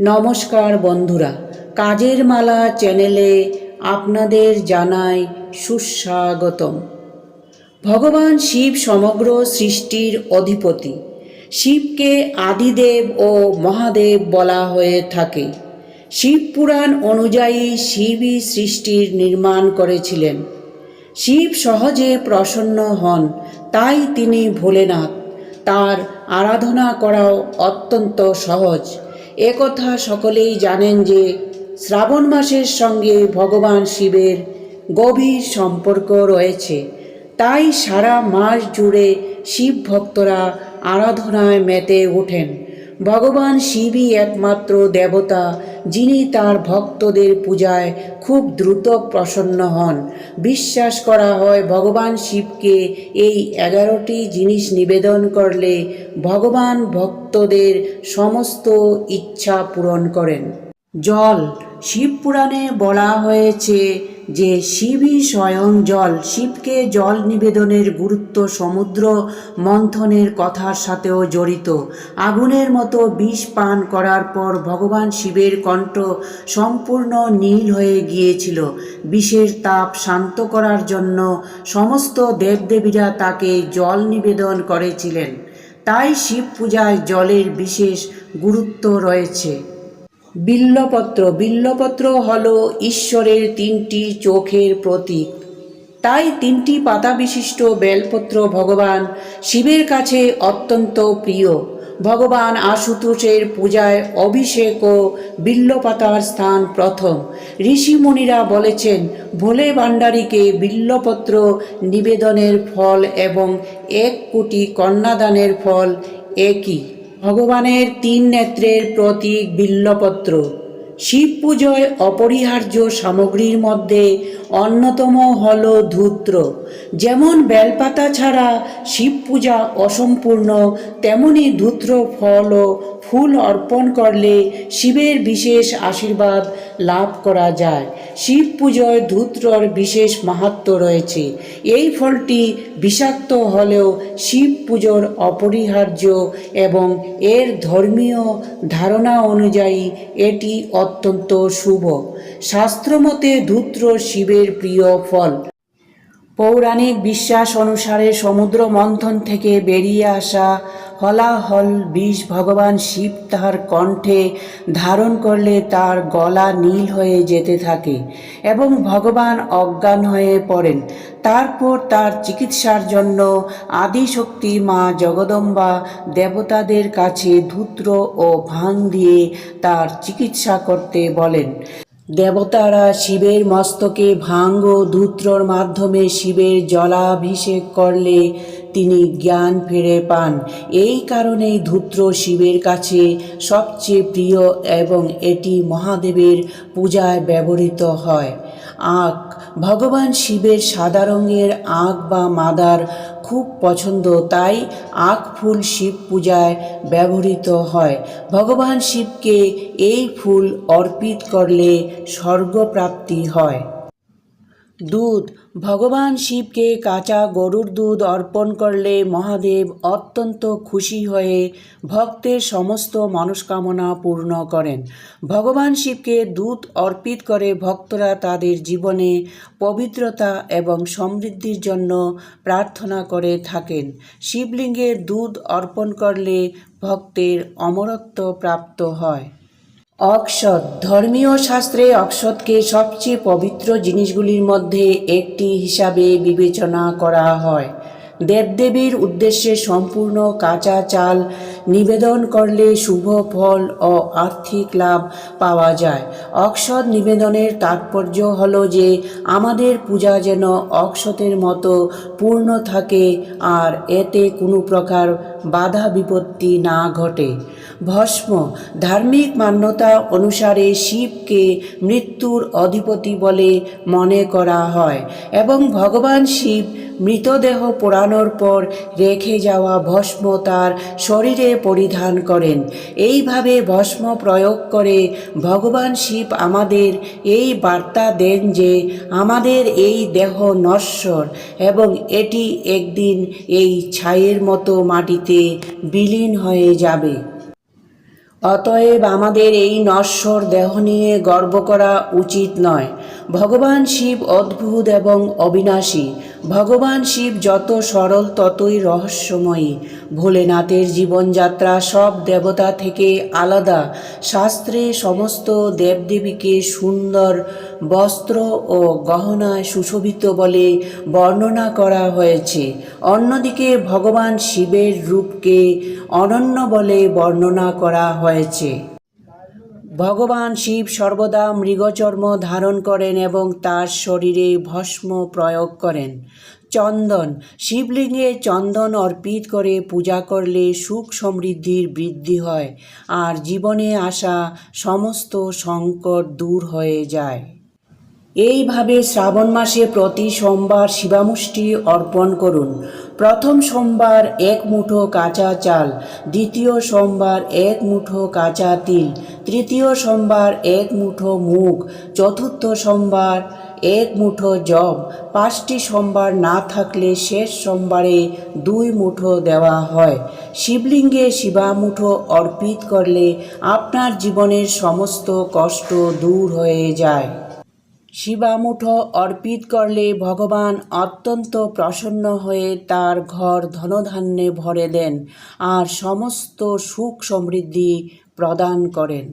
নমস্কার বন্ধুরা, কাজের মালা চ্যানেলে আপনাদের জানাই সুস্বাগতম। ভগবান শিব সমগ্র সৃষ্টির অধিপতি। শিবকে আদিদেব ও মহাদেব বলা হয়ে থাকে। শিব পুরাণ অনুযায়ী শিবই সৃষ্টির নির্মাণ করেছিলেন। শিব সহজে প্রসন্ন হন, তাই তিনি ভোলেনাথ। তার আরাধনা করাও অত্যন্ত সহজ। একথা সকলেই জানেন যে শ্রাবণ মাসের সঙ্গে ভগবান শিবের গভীর সম্পর্ক রয়েছে। তাই সারা মাস জুড়ে শিব ভক্তরা আরাধনায় মেতে ওঠেন। ভগবান শিবই একমাত্র দেবতা যিনি তার ভক্তদের পূজায় খুব দ্রুত প্রসন্ন হন। বিশ্বাস করা হয় ভগবান শিবকে এই এগারোটি জিনিস নিবেদন করলে ভগবান ভক্তদের সমস্ত ইচ্ছা পূরণ করেন। জল শিব পুরাণে বলা হয়েছে যে শিবই স্বয়ং জল, শিবকে জল নিবেদনের গুরুত্ব সমুদ্র মন্থনের কথার সাথেও জড়িত। আগুনের মতো বিষ পান করার পর ভগবান শিবের কণ্ঠ সম্পূর্ণ নীল হয়ে গিয়েছিল। বিষের তাপ শান্ত করার জন্য সমস্ত দেবদেবীরা তাকে জল নিবেদন করেছিলেন। তাই শিব পূজায় জলের বিশেষ গুরুত্ব রয়েছে। বিল্লপত্র বিল্লপত্র হল ঈশ্বরের তিনটি চোখের প্রতীক। তাই তিনটি পাতা বিশিষ্ট বেলপত্র ভগবান শিবের কাছে অত্যন্ত প্রিয়। ভগবান আশুতোষের পূজায় অভিষেক ও বিল্লপাতার স্থান প্রথম। ঋষিমুনিরা বলেছেন, ভোলে ভাণ্ডারীকে বিল্লপত্র নিবেদনের ফল এবং এক কোটি কন্যাদানের ফল একই। ভগবানের তিন নেত্রের প্রতীক বিল্লপত্র। শিব পুজোয় অপরিহার্য সামগ্রীর মধ্যে অন্যতম হল ধূত্র। যেমন বেলপাতা ছাড়া শিব পূজা অসম্পূর্ণ, তেমনি ধূত্র ফল ও ফুল অর্পণ করলে শিবের বিশেষ আশীর্বাদ লাভ করা যায়। শিব পুজোয় ধূত্রর বিশেষ মাহাত্ম রয়েছে। এই ফলটি বিষাক্ত হলেও শিব পুজোর অপরিহার্য এবং এর ধর্মীয় ধারণা অনুযায়ী এটি অত্যন্ত শুভ। শাস্ত্রমতে ধূত্র শিবের প্রিয় ফল। পৌরাণিক বিশ্বাস অনুসারে সমুদ্র মন্থন থেকে বেরিয়ে আসা হলাহল বিষ ভগবান শিব তাহার কণ্ঠে ধারণ করলে তার গলা নীল হয়ে যেতে থাকে এবং ভগবান অজ্ঞান হয়ে পড়েন। তারপর তার চিকিৎসার জন্য আদিশক্তি মা জগদম্বা দেবতাদের কাছে ধূত্র ও ভাং দিয়ে তার চিকিৎসা করতে বলেন। দেবতারা শিবের মস্তকে ভাঙ্গ ধূত্রর মাধ্যমে শিবের জলাভিষেক করলে তিনি জ্ঞান ফিরে পান। এই কারণেই ধূত্র শিবের কাছে সবচেয়ে প্রিয় এবং এটি মহাদেবের পূজায় ব্যবহৃত হয়। আখ, ভগবান শিবের সাদা রঙের আখ বা মাদার খুব পছন্দ, তাই আখ ফুল শিব পূজায় ব্যবহৃত হয়। ভগবান শিবকে এই ফুল অর্পিত করলে স্বর্গপ্রাপ্তি হয়। দুধ। ভগবান শিবকে কাঁচা গরুর দুধ অর্পণ করলে মহাদেব অত্যন্ত খুশি হয়ে ভক্তের সমস্ত মনস্কামনা পূর্ণ করেন। ভগবান শিবকে দুধ অর্পিত করে ভক্তরা তাদের জীবনে পবিত্রতা এবং সমৃদ্ধির জন্য প্রার্থনা করে থাকেন। শিবলিঙ্গে দুধ অর্পণ করলে ভক্তের অমরত্ব প্রাপ্ত হয়। অক্ষত। ধর্মীয় শাস্ত্রে অক্ষতকে সবচেয়ে পবিত্র জিনিসগুলির মধ্যে একটি হিসাবে বিবেচনা করা হয়। দেবদেবীর উদ্দেশ্যে সম্পূর্ণ কাঁচা চাল নিবেদন করলে শুভ ফল ও আর্থিক লাভ পাওয়া যায়। অক্ষত নিবেদনের তাৎপর্য হলো যে, আমাদের পূজা যেন অক্ষতের মতো পূর্ণ থাকে আর এতে কোনো প্রকার বাধা বিপত্তি না ঘটে। ভস্ম, ধার্মিক মান্যতা অনুসারে শিবকে মৃত্যুর অধিপতি বলে মনে করা হয় এবং ভগবান শিব মৃতদেহ পোড়ানোর পর রেখে যাওয়া ভস্ম তার শরীরে পরিধান করেন। এইভাবে ভস্ম প্রয়োগ করে ভগবান শিব আমাদের এই বার্তা দেন যে আমাদের এই দেহ নশ্বর এবং এটি একদিন এই ছাইয়ের মতো মাটিতে বিলীন হয়ে যাবে। অতএব আমাদের এই নশ্বর দেহ নিয়ে গর্ব করা উচিত নয়। ভগবান শিব অদ্ভুত এবং অবিনাশী। ভগবান শিব যত সরল, ততই রহস্যময়ী। ভোলেনাথের জীবনযাত্রা সব দেবতা থেকে আলাদা। শাস্ত্রে সমস্ত দেবদেবীকে সুন্দর, বস্ত্র ও গহনায় সুশোভিত বলে বর্ণনা করা হয়েছে। অন্যদিকে ভগবান শিবের রূপকে অনন্য বলে বর্ণনা করা হয়েছে। ভগবান শিব সর্বদা মৃগচর্ম ধারণ করেন এবং তার শরীরে ভস্ম প্রয়োগ করেন। চন্দন, শিবলিঙ্গে চন্দন অর্পিত করে পূজা করলে সুখ সমৃদ্ধির বৃদ্ধি হয়, আর জীবনে আসা সমস্ত সংকট দূর হয়ে যায়। এইভাবে শ্রাবণ মাসে প্রতি সোমবার শিবামুষ্টি অর্পণ করুন। প্রথম সোমবার এক মুঠো কাঁচা চাল, দ্বিতীয় সোমবার এক মুঠো কাঁচা তিল, তৃতীয় সোমবার এক মুঠো মুগ, চতুর্থ সোমবার এক মুঠো জব পাঁচটি সোমবার না থাকলে শেষ সোমবারে দুই মুঠো দেওয়া হয়। শিবলিঙ্গে শিবামুঠো অর্পিত করলে আপনার জীবনের সমস্ত কষ্ট দূর হয়ে যায়। শিবামুঠো অর্পিত করলে ভগবান অত্যন্ত প্রসন্ন হয়ে তার ঘর ধনধান্যে ভরে দেন আর সমস্ত সুখ সমৃদ্ধি প্রদান করেন।